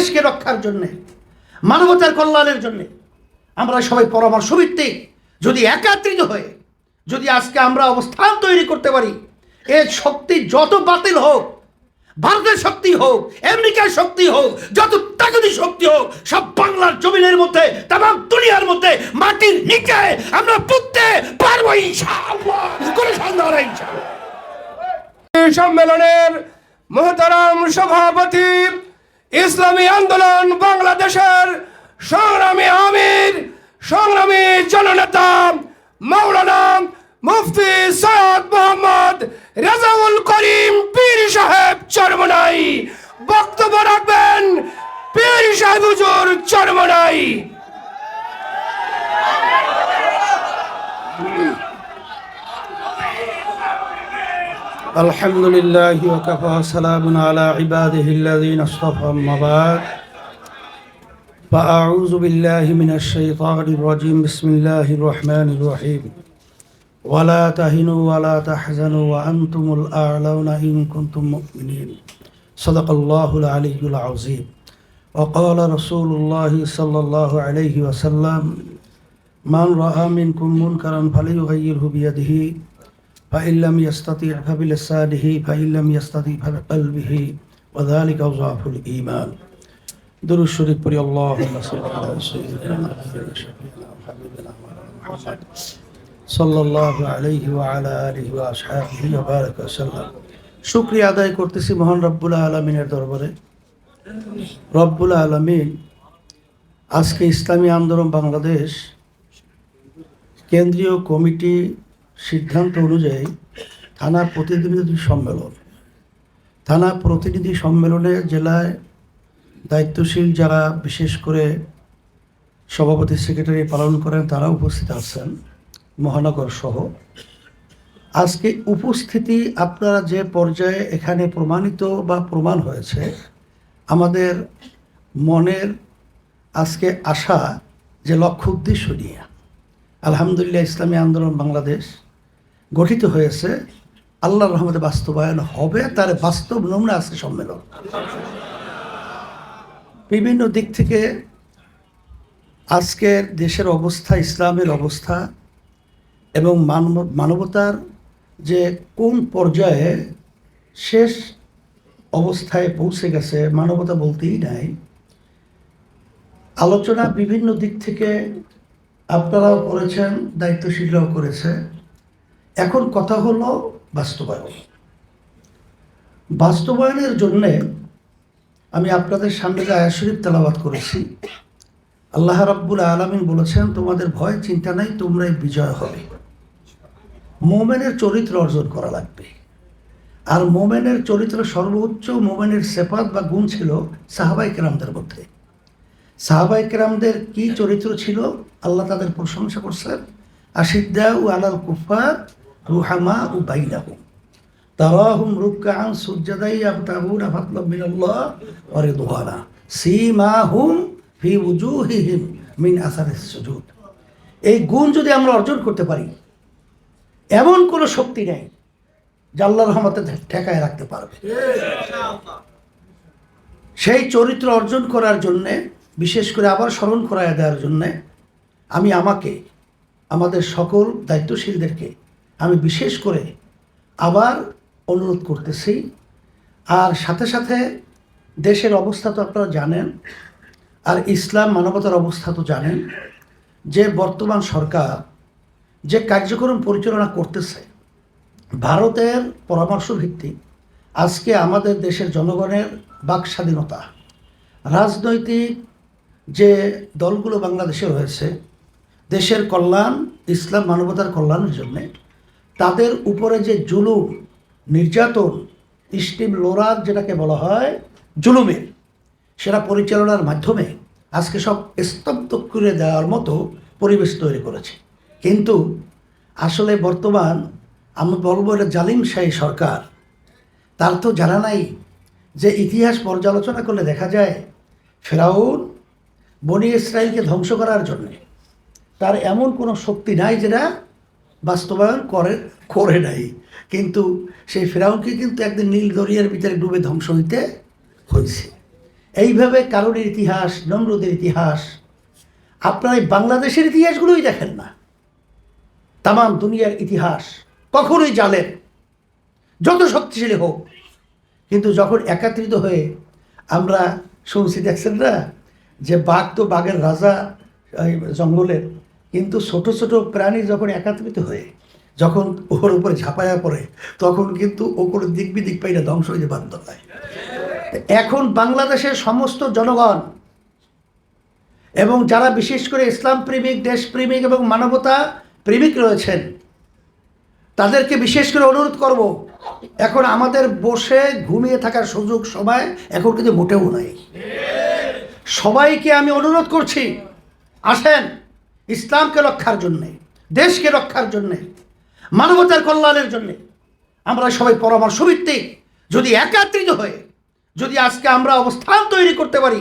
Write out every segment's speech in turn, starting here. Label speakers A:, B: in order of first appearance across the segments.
A: দেশকে রক্ষার জন্যে, মানবতার কল্যাণের জন্যে আমরা সবাই পরামর্শ ভিত্তিক যদি একাত্রিত হয়ে, যদি আজকে আমরা অবস্থান তৈরি করতে পারি এর শক্তি যত বাতিল হোক, ভারতের শক্তি হোক, আমেরিকার শক্তি হোক, যত তাগদি শক্তি হোক, সব বাংলার জমিনের মধ্যে তাম দুনিয়ার মধ্যে, মাটির নিচে আমরা পুঁততে পারব
B: সম্মেলনের মোহতারাম সভাপতি ইসলামী আন্দোলন বাংলাদেশের সংগ্রামী আমির, সংগ্রামী জননেতা মাওলানা মুফতি সৈয়দ মোহাম্মদ রেজাউল করিম পীর সাহেব চরমনাই। বক্তব্য রাখবেন পীর সাহেব হুজুর চরমনাই।
A: الحمد لله وكفى سلام على عباده الذين اصطفى أما بعد فأعوذ بالله من الشيطان الرجيم بسم الله الرحمن الرحيم ولا تهنوا ولا تحزنوا وأنتم الأعلون إن كنتم مؤمنين صدق الله العلي العظيم وقال رسول الله صلى الله عليه وسلم من رأى منكم منكرا فليغيره بيده فإن لم يستطيع فبلسانه فإن لم يستطيع فبقلبه وذلك ضعف الإيمان درود الشريف بري اللهم صل على سيدنا شفيعنا وحبيبنا محمد صلى الله عليه وعلى آله وأصحابه وبارك وسلم শুক্রিয়া আদায় করতেছি মহান রব্বুল আলমিনের দরবারে রব্বুল আলমিন আজকে ইসলামী আন্দোলন বাংলাদেশ কেন্দ্রীয় কমিটি সিদ্ধান্ত অনুযায়ী থানা প্রতিনিধি সম্মেলন। থানা প্রতিনিধি সম্মেলনে জেলায় দায়িত্বশীল যারা বিশেষ করে সভাপতি, সেক্রেটারি পালন করেন, তারা উপস্থিত আছেন, মহানগর সহ। আজকে উপস্থিতি আপনারা যে পর্যায়ে এখানে প্রমাণিত বা প্রমাণ হয়েছে, আমাদের মনের আজকে আশা যে লক্ষ্য উদ্দেশ্য নিয়ে। আলহামদুলিল্লাহ, ইসলামী আন্দোলন বাংলাদেশ। গঠিত হয়েছে, আল্লাহর রহমতে বাস্তবায়ন হবে, তার বাস্তব নমুনা আজকে সম্মেলন। বিভিন্ন দিক থেকে আজকের দেশের অবস্থা, ইসলামের অবস্থা এবং মানব, মানবতার যে কোন পর্যায়ে শেষ অবস্থায় পৌঁছে গেছে, মানবতা বলতেই নাই। আলোচনা বিভিন্ন দিক থেকে আপনারাও করেছেন, দায়িত্বশীলরাও করেছে। এখন কথা হলো বাস্তবায়ন। বাস্তবায়নের জন্যে আমি আপনাদের সামনে যে আয়া শরীফ তেলাবাদ করেছি, আল্লাহ রাব্বুল আলমিন বলেছেন, তোমাদের ভয়, চিন্তা নাই, তোমরাই বিজয় হবে। মোমেনের চরিত্র অর্জন করা লাগবে। আর মোমেনের চরিত্র সর্বোচ্চ মোমেনের সেপাত বা গুণ ছিল সাহাবাই কেরামদের মধ্যে। সাহাবাই কেরামদের কি চরিত্র ছিল? আল্লাহ তাদের প্রশংসা করছেন আশিদ্দা ও আলাল কুফা রুহামা ও বাইনাহু। তারাহুম রুকআন সুজ্জাদাই আবতাগুনা ফাতলাম মিনাল্লাহ ওয়া রিদওয়ানা। সীমাহুম ফি উজুহিহিম মিন আসারিস সুজুদ। এই গুণ যদি আমরা অর্জন করতে পারি, এমন কোনো শক্তি নেই যে আল্লাহ রহমতে ঠেকায় রাখতে পারবে। সেই চরিত্র অর্জন করার জন্যে, বিশেষ করে আবার স্মরণ করায় দেওয়ার জন্যে, আমি আমাকে, আমাদের সকল দায়িত্বশীলদেরকে আমি বিশেষ করে আবার অনুরোধ করতেছি। আর সাথে সাথে দেশের অবস্থা তো আপনারা জানেন, আর ইসলাম মানবতার অবস্থা তো জানেন, যে বর্তমান সরকার যে কার্যক্রম পরিচালনা করতেছে, ভারতের পরামর্শ ভিত্তিক আজকে আমাদের দেশের জনগণের বাক স্বাধীনতা, রাজনৈতিক যে দলগুলো বাংলাদেশে রয়েছে, দেশের কল্যাণ, ইসলাম মানবতার কল্যাণের জন্যে তাদের উপরে যে জুলুম, নির্যাতন স্টিম লোরার যেটাকে বলা হয় জুলুমের সেটা পরিচালনার মাধ্যমে আজকে সব স্তব্ধ করে দেওয়ার মতো পরিবেশ তৈরি করেছে। কিন্তু আসলে বর্তমান আমি বলব এটা জালিম শাহী সরকার, তার তো জানা নাই যে ইতিহাস পর্যালোচনা করলে দেখা যায় ফেরাউন বনি ইসরায়েলকে ধ্বংস করার জন্যে তার এমন কোনো শক্তি নাই যেটা বাস্তবায়ন করে করে নাই। কিন্তু সেই ফেরাউনকে কিন্তু একদিন নীল দরিয়ার ভিতরে ডুবে ধ্বংস হইতে হয়েছে এইভাবে কারণের ইতিহাস, নমরুদের ইতিহাস, আপনারা এই বাংলাদেশের ইতিহাসগুলোই দেখেন না। তামাম দুনিয়ার ইতিহাস কখনোই জানেন, যত শক্তিশালী হোক। কিন্তু যখন একাত্রিত হয়ে আমরা শুনছি, দেখছেন না? যে বাঘ তো বাঘের রাজা জঙ্গলের কিন্তু ছোট ছোট প্রাণী যখন একাত্রিত হয়ে, যখন ওর উপরে ঝাঁপায়া পড়ে, তখন কিন্তু ও কোনো দিক বিদিক পাইলে ধ্বংস হইতে বাধ্য হয়। এখন বাংলাদেশের সমস্ত জনগণ এবং যারা বিশেষ করে ইসলাম প্রেমিক দেশপ্রেমিক এবং মানবতা প্রেমিক রয়েছেন, তাদেরকে বিশেষ করে অনুরোধ করব, এখন আমাদের বসে ঘুমিয়ে থাকার সুযোগ সবাই এখন কিন্তু মোটেও নাই। সবাইকে আমি অনুরোধ করছি, আসেন। ইসলামকে রক্ষার জন্যে, দেশকে রক্ষার জন্যে, মানবতার কল্যাণের জন্যে আমরা সবাই পরামর্শ ভিত্তিক যদি একাত্রিত হয়ে, যদি আজকে আমরা অবস্থান তৈরি করতে পারি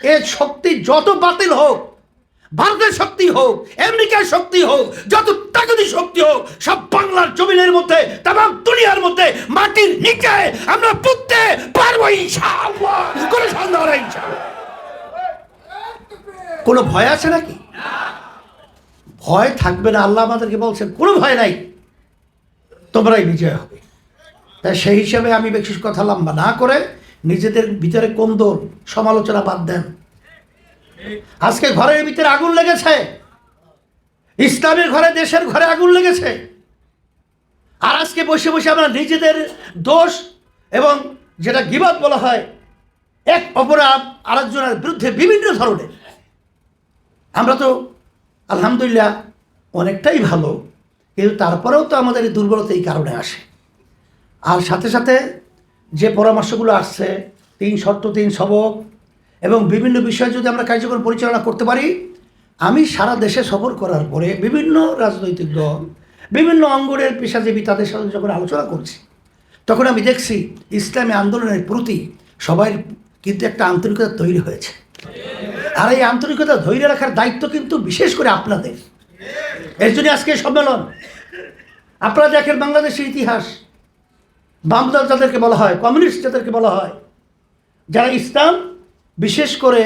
A: এর শক্তি যত বাতিল হোক, ভারতের শক্তি হোক, আমেরিকার শক্তি হোক, যত তাগতি শক্তি হোক, সব বাংলার জমিনের মধ্যে তাম দুনিয়ার মধ্যে, মাটির নিচে আমরা পুঁততে পারব ইনশাআল্লাহ। কোনো সন্দেহ নেই কোনো ভয় আছে নাকি? ভয় থাকবে না, আল্লাহ আমাদেরকে বলছেন, কোনো ভয় নাই, তোমরাই বিজয় হবে। তাই সেই হিসাবে আমি বেশি কথা লম্বা না করে নিজেদের ভিতরে কোন্দল সমালোচনা বাদ দেন। আজকে ঘরের ভিতরে আগুন লেগেছে, ইসলামের ঘরে, দেশের ঘরে আগুন লেগেছে। আর আজকে বসে বসে আমরা নিজেদের দোষ এবং যেটা গিবাদ বলা হয়, এক অপরাধ আরেকজনের বিরুদ্ধে বিভিন্ন ধরনের। আমরা তো আলহামদুলিল্লাহ, অনেকটাই ভালো। কিন্তু তারপরেও তো আমাদের এই দুর্বলতা এই কারণে আসে। আর সাথে সাথে যে পরামর্শগুলো আসছে, তিন শর্ত, তিন সবক, এবং বিভিন্ন বিষয়ে যদি আমরা কার্যক্রম পরিচালনা করতে পারি, আমি সারা দেশে সফর করার পরে বিভিন্ন রাজনৈতিক দল, বিভিন্ন অঙ্গনের পেশাজীবী তাদের সাথে যখন আলোচনা করছি, তখন আমি দেখছি ইসলামী আন্দোলনের প্রতি সবাই কিন্তু একটা আন্তরিকতা তৈরি হয়েছে। আর এই আন্তরিকতা ধৈর্য রাখার দায়িত্ব কিন্তু বিশেষ করে আপনাদের। এর জন্য আজকে সম্মেলন, আপনারা দেখেন বাংলাদেশের ইতিহাস, বামদল যাদেরকে বলা হয়, কমিউনিস্ট যাদেরকে বলা হয়, যারা ইসলাম বিশেষ করে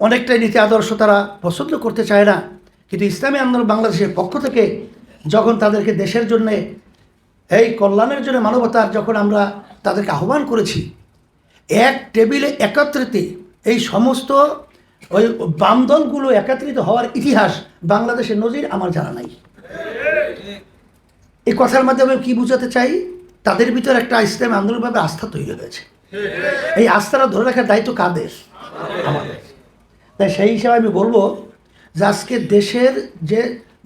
A: অনেকটাই নীতি আদর্শ তারা পছন্দ করতে চায় না, কিন্তু ইসলামী আন্দোলন বাংলাদেশের পক্ষ থেকে যখন তাদেরকে দেশের জন্যে, এই কল্যাণের জন্য মানবতার যখন আমরা তাদেরকে আহ্বান করেছি, এক টেবিলে একত্রিত এই সমস্ত ওই বামদলগুলো একত্রিত হওয়ার ইতিহাস বাংলাদেশের নজির আমার জানা নাই। এই কথার মাধ্যমে কি বুঝাতে চাই? তাদের ভিতর একটা ইসলাম আন্দোলনভাবে আস্থা তৈরি হয়েছে। এই আস্থাটা ধরে রাখার দায়িত্ব কাদের? আমাদের। তাই সেই হিসাবে আমি বলব যে আজকে দেশের যে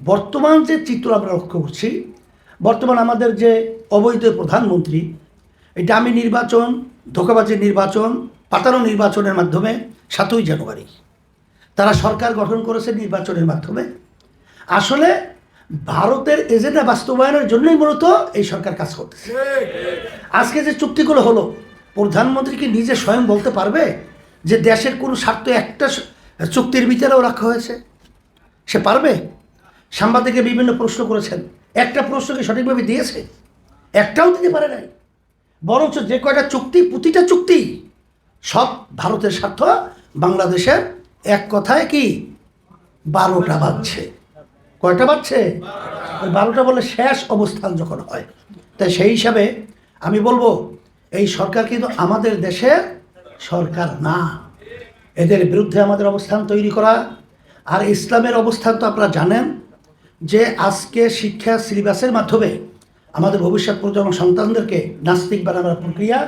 A: বর্তমান যে চিত্র আমরা লক্ষ্য করছি, বর্তমান আমাদের যে অবৈধ প্রধানমন্ত্রী এই ডামি নির্বাচন ধোকাবাজি নির্বাচন, পাতানো নির্বাচনের মাধ্যমে সাতই জানুয়ারি। তারা সরকার গঠন করেছে নির্বাচনের মাধ্যমে। আসলে ভারতের এজেন্ডা বাস্তবায়নের জন্যই মূলত এই সরকার কাজ করতেছে। আজকে যে চুক্তিগুলো হলো, প্রধানমন্ত্রী কি নিজে স্বয়ং বলতে পারবে যে দেশের কোনো স্বার্থ একটা চুক্তির বিচারেও রাখা হয়েছে? সে পারবে? সাংবাদিকে বিভিন্ন প্রশ্ন করেছেন। একটা প্রশ্নকে সঠিকভাবে দিয়েছে? একটাও দিতে পারে নাই। বরঞ্চ যে কয়টা চুক্তি, প্রতিটা চুক্তি সব ভারতের স্বার্থ, বাংলাদেশের এক কথায় কি? বারোটা বাজছে। কয়টা বাজছে? বারোটা বলে শেষ অবস্থান যখন হয়, তাই সেই হিসাবে আমি বলব, এই সরকার কিন্তু আমাদের দেশের সরকার না। এদের বিরুদ্ধে আমাদের অবস্থান তৈরি করা। আর ইসলামের অবস্থান তো আপনারা জানেন যে আজকে শিক্ষা সিলেবাসের মাধ্যমে আমাদের ভবিষ্যৎ প্রজন্ম সন্তানদেরকে নাস্তিক বানানোর প্রক্রিয়া,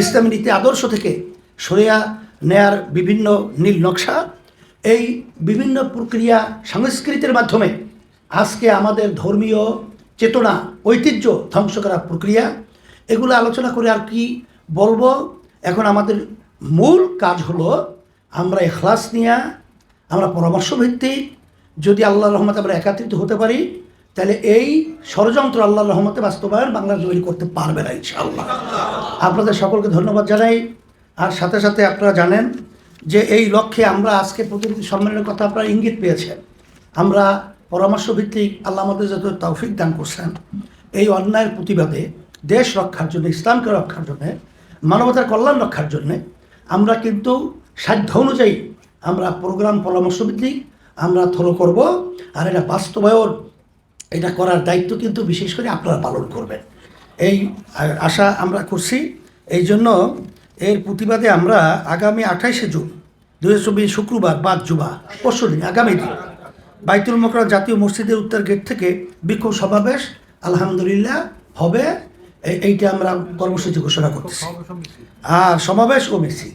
A: ইসলামী নীতি আদর্শ থেকে সরিয়া নেয়ার বিভিন্ন নীল নকশা। এই বিভিন্ন প্রক্রিয়া সংস্কৃতির মাধ্যমে আজকে আমাদের ধর্মীয় চেতনা, ঐতিহ্য ধ্বংস করার প্রক্রিয়া, এগুলো আলোচনা করে আর কি বলব? এখন আমাদের মূল কাজ হলো আমরা এখলাস নিয়ে, আমরা পরামর্শ ভিত্তিক যদি আল্লাহর রহমতে আমরা একাত্রিত হতে পারি, তাহলে এই ষড়যন্ত্র আল্লাহর রহমতে বাস্তবায়ন বাংলা জয়ী করতে পারবে না ইনশাআল্লাহ। আপনাদের সকলকে ধন্যবাদ জানাই। আর সাথে সাথে আপনারা জানেন যে এই লক্ষ্যে আমরা আজকে প্রতিনিধি সম্মেলনের কথা আপনারা ইঙ্গিত পেয়েছেন। আমরা পরামর্শ ভিত্তিক আল্লাহ আমাদের যত তৌফিক দান করছেন, এই অন্যায়ের প্রতিবাদে দেশ রক্ষার জন্য, ইসলামকে রক্ষার জন্য, মানবতার কল্যাণ রক্ষার জন্য আমরা কিন্তু সাধ্য অনুযায়ী আমরা প্রোগ্রাম পরামর্শ ভিত্তিক আমরা থ্রো করব আর এটা বাস্তবায়ন, এটা করার দায়িত্ব কিন্তু বিশেষ করে আপনারা পালন করবেন। এই আশা আমরা করছি। এই জন্য এর প্রতিবাদে আমরা আগামী আঠাইশে জুন দু হাজার চব্বিশ শুক্রবার বাদ জুবা পরশু দিন, আগামী দিন বাইতুল মকরম জাতীয় মসজিদের উত্তর গেট থেকে বিক্ষোভ সমাবেশ, আলহামদুলিল্লাহ, হবে। এইটা আমরা কর্মসূচি ঘোষণা করতেছি। আর সমাবেশ ও মিছিল।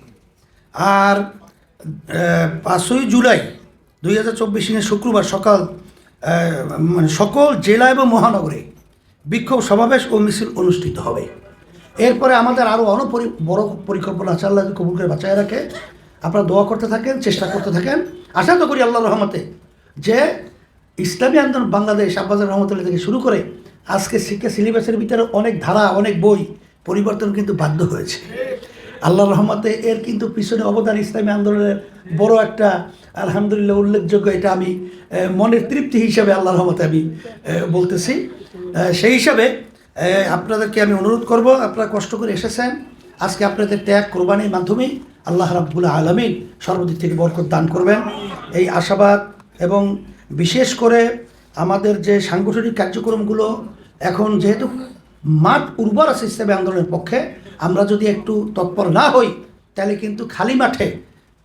A: আর পাঁচই জুলাই, দুই হাজার চব্বিশ শুক্রবার সকাল মানে সকল জেলা এবং মহানগরে বিক্ষোভ সমাবেশ ও মিছিল অনুষ্ঠিত হবে। এরপরে আমাদের আরও অনেক বড় পরিকল্পনা আছে, আল্লাহ কবুল করে বাঁচায় রাখে, আপনারা দোয়া করতে থাকেন, চেষ্টা করতে থাকেন। আশা তো করি আল্লাহ রহমতে যে ইসলামী আন্দোলন বাংলাদেশ, আব্বাস রহমতুল্লাহ থেকে শুরু করে আজকে শিক্ষা সিলেবাসের ভিতরে অনেক ধারা, অনেক বই পরিবর্তন কিন্তু বাধ্য হয়েছে। আল্লাহ রহমতে এর কিন্তু পিছনে অবদান ইসলামী আন্দোলনের বড় একটা, আলহামদুলিল্লাহ, উল্লেখযোগ্য এটা আমি মনের তৃপ্তি হিসাবে আল্লাহ রহমতে আমি বলতেছি। সেই হিসাবে আপনাদেরকে আমি অনুরোধ করব, আপনারা কষ্ট করে এসেছেন। আজকে আপনাদের ত্যাগ, কোরবানির মাধ্যমে আল্লাহ রাব্বুল আলমিন সর্বদিক থেকে বরকত দান করবেন। এই আশাবাদ এবং বিশেষ করে আমাদের যে সাংগঠনিক কার্যক্রমগুলো এখন যেহেতু মাঠ উর্বর আছে ইসলামী আন্দোলনের পক্ষে, আমরা যদি একটু তৎপর না হই, তাহলে কিন্তু খালি মাঠে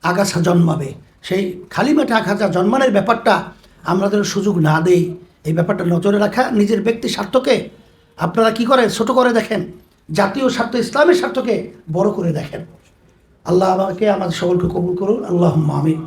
A: আগাছা জন্মাবে। সেই খালি মাঠে আগাছা জন্মানোর ব্যাপারটা আমাদের সুযোগ না দেই। এই ব্যাপারটা নজরে রাখা, নিজের ব্যক্তি স্বার্থকে আপনারা কি করেন? ছোট করে দেখেন। জাতীয় স্বার্থ, ইসলামের স্বার্থকে বড় করে দেখেন। আল্লাহ আমাকে আমাদের সকলকে কবুল করুন। আল্লাহ আমিন।